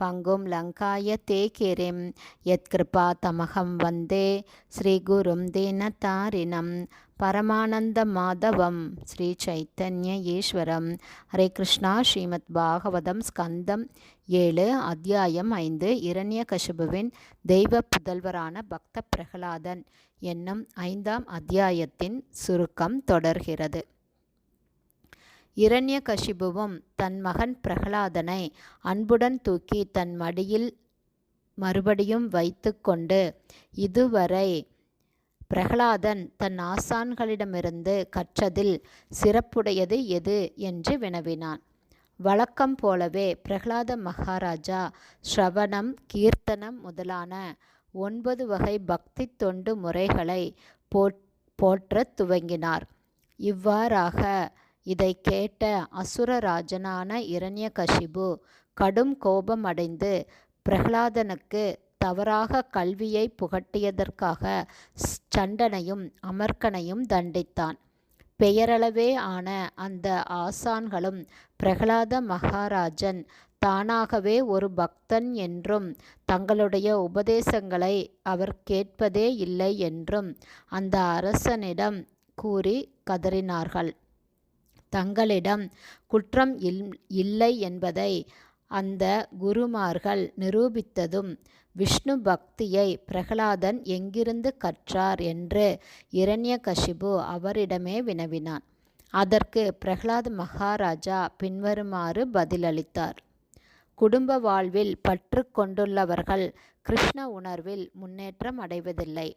பங்கும் லங்காய தே கிரிம் யத்கிருபா தமகம் வந்தே ஸ்ரீகுரும் தீனதாரிணம் பரமானந்த மாதவம் ஸ்ரீ சைத்தன்ய ஈஸ்வரம். ஹரே கிருஷ்ணா ஸ்ரீமத் பாகவதம் ஸ்கந்தம் ஏழு அத்தியாயம் ஐந்து இரண்ய கசிபுவின் தெய்வ புதல்வரான பக்த பிரகலாதன் என்னும் ஐந்தாம் அத்தியாயத்தின் சுருக்கம் தொடர்கிறது. இரண்யகசிபுவும் தன் மகன் பிரகலாதனை அன்புடன் தூக்கி தன் மடியில் மறுபடியும் வைத்து கொண்டு இதுவரை பிரகலாதன் தன் ஆசான்களிடமிருந்து கற்றதில் சிறப்புடையது எது? என்று வினவினான். வழக்கம் போலவே பிரகலாத மகாராஜா ஸ்ரவணம் கீர்த்தனம் முதலான ஒன்பது வகை பக்தி தொண்டு முறைகளை போற்றத் துவங்கினார். இவ்வாறாக இதை கேட்ட அசுரராஜனான இரண்யகசிபு கடும் கோபமடைந்து பிரகலாதனுக்கு தவறாக கல்வியை புகட்டியதற்காக சண்டனையும் அமர்க்கனையும் தண்டித்தான். பெயரளவே ஆன அந்த ஆசான்களும் பிரகலாத மகாராஜன் தானாகவே ஒரு பக்தன் என்றும் தங்களுடைய உபதேசங்களை அவர் கேட்பதே இல்லை என்றும் அந்த அரசனிடம் கூறி கதறினார்கள். தங்களிடம் குற்றம் இல் இல்லை என்பதை அந்த குருமார்கள் நிரூபித்ததும் விஷ்ணு பக்தியை பிரகலாதன் எங்கிருந்து கற்றார் என்று இரண்யகசிபு அவரிடமே வினவினான். அதற்கு பிரகலாத் மகாராஜா பின்வருமாறு பதிலளித்தார். குடும்ப வாழ்வில் பற்று கொண்டுள்ளவர்கள் கிருஷ்ண உணர்வில் முன்னேற்றம் அடைவதில்லை.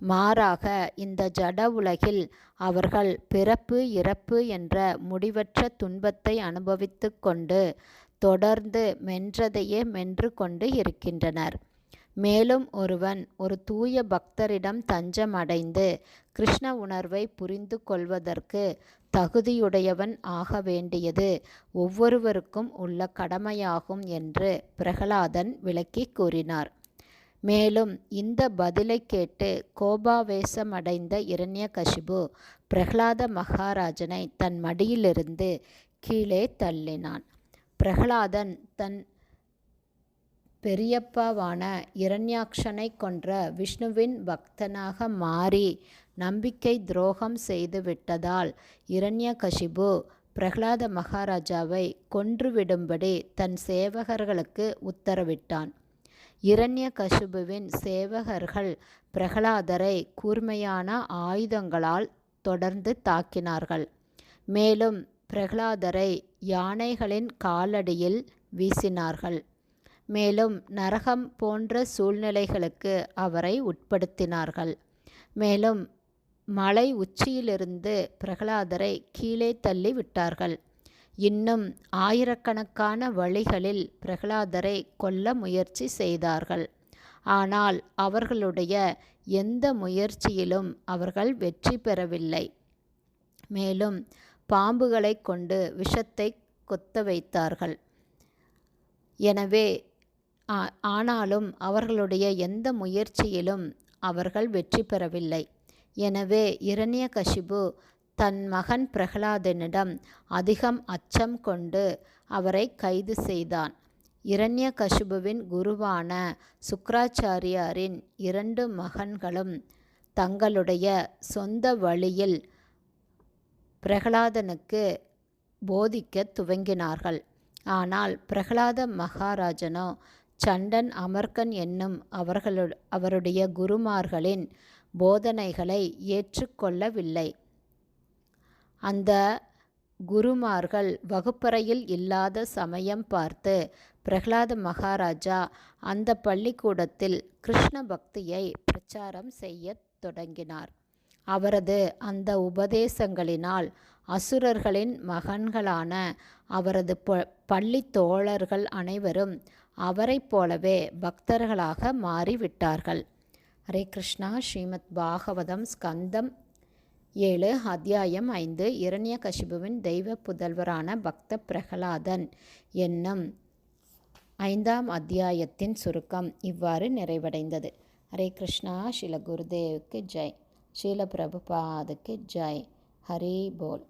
மாறாக இந்த ஜட உலகில் அவர்கள் பிறப்பு இறப்பு என்ற முடிவற்ற துன்பத்தை அனுபவித்து கொண்டு தொடர்ந்து மென்றதையே மென்று கொண்டு இருக்கின்றனர். மேலும் ஒருவன் ஒரு தூய பக்தரிடம் தஞ்சம் அடைந்து கிருஷ்ண உணர்வை புரிந்து கொள்வதற்கு தகுதியுடையவன் ஆக வேண்டியது ஒவ்வொருவருக்கும் உள்ள கடமையாகும் என்று பிரகலாதன் விளக்கி கூறினார். மேலும் இந்த பதிலை கேட்டு கோபாவேசமடைந்த இரண்யகசிபு பிரகலாத மகாராஜனை தன் மடியிலிருந்து கீழே தள்ளினான். பிரகலாதன் தன் பெரியப்பாவான இரண்யாக்ஷனை கொன்ற விஷ்ணுவின் பக்தனாக மாறி நம்பிக்கை துரோகம் செய்து விட்டதால் இரண்யகசிபு பிரகலாத மகாராஜாவை கொன்றுவிடும்படி தன் சேவகர்களுக்கு உத்தரவிட்டான். இரண்ய கசுபுவின் சேவகர்கள் பிரகலாதரை கூர்மையான ஆயுதங்களால் தொடர்ந்து தாக்கினார்கள். மேலும் பிரகலாதரை யானைகளின் காலடியில் வீசினார்கள். மேலும் நரகம் போன்ற சூழ்நிலைகளுக்கு அவரை உட்படுத்தினார்கள். மேலும் மலை உச்சியிலிருந்து பிரகலாதரை கீழே தள்ளி விட்டார்கள் இன்னும் ஆயிரக்கணக்கான வழிகளில் பிரகலாதரை கொல்ல முயற்சி செய்தார்கள். ஆனால் அவர்களுடைய எந்த முயற்சியிலும் அவர்கள் வெற்றி பெறவில்லை. மேலும் பாம்புகளை கொண்டு விஷத்தை கொத்த வைத்தார்கள். எனவே ஆனாலும் அவர்களுடைய எந்த முயற்சியிலும் அவர்கள் வெற்றி பெறவில்லை. எனவே இரண்யகசிபு தன் மகன் பிரகலாதனிடம் அதிகம் அச்சம் கொண்டு அவரை கைது செய்தான். இரண்ய கசுபுவின் குருவான சுக்கராச்சாரியாரின் இரண்டு மகன்களும் தங்களுடைய சொந்த வழியில் பிரகலாதனுக்கு போதிக்க துவங்கினார்கள். ஆனால் பிரகலாத மகாராஜனோ சண்டன் அமர்கன் என்னும் அவர்களு அவருடைய குருமார்களின் போதனைகளை ஏற்றுக்கொள்ளவில்லை. அந்த குருமார்கள் வகுப்பறையில் இல்லாத சமயம் பார்த்து பிரகலாத மகாராஜா அந்த பள்ளிக்கூடத்தில் கிருஷ்ண பக்தியை பிரச்சாரம் செய்யத் தொடங்கினார். அவரது அந்த உபதேசங்களினால் அசுரர்களின் மகன்களான அவரது பள்ளி தோழர்கள் அனைவரும் அவரைப் போலவே பக்தர்களாக மாறிவிட்டார்கள். ஹரே கிருஷ்ணா ஸ்ரீமத் பாகவதம் ஸ்கந்தம் ஏழு அத்தியாயம் ஐந்து இரண்ய கசிபுவின் தெய்வ புதல்வரான பக்த பிரகலாதன் என்னும் ஐந்தாம் அத்தியாயத்தின் சுருக்கம் இவ்வாறு நிறைவடைந்தது. ஹரே கிருஷ்ணா ஸ்ரீல குருதேவுக்கு ஜெய். ஸ்ரீல பிரபுபாதுக்கு ஜெய். ஹரி போல்.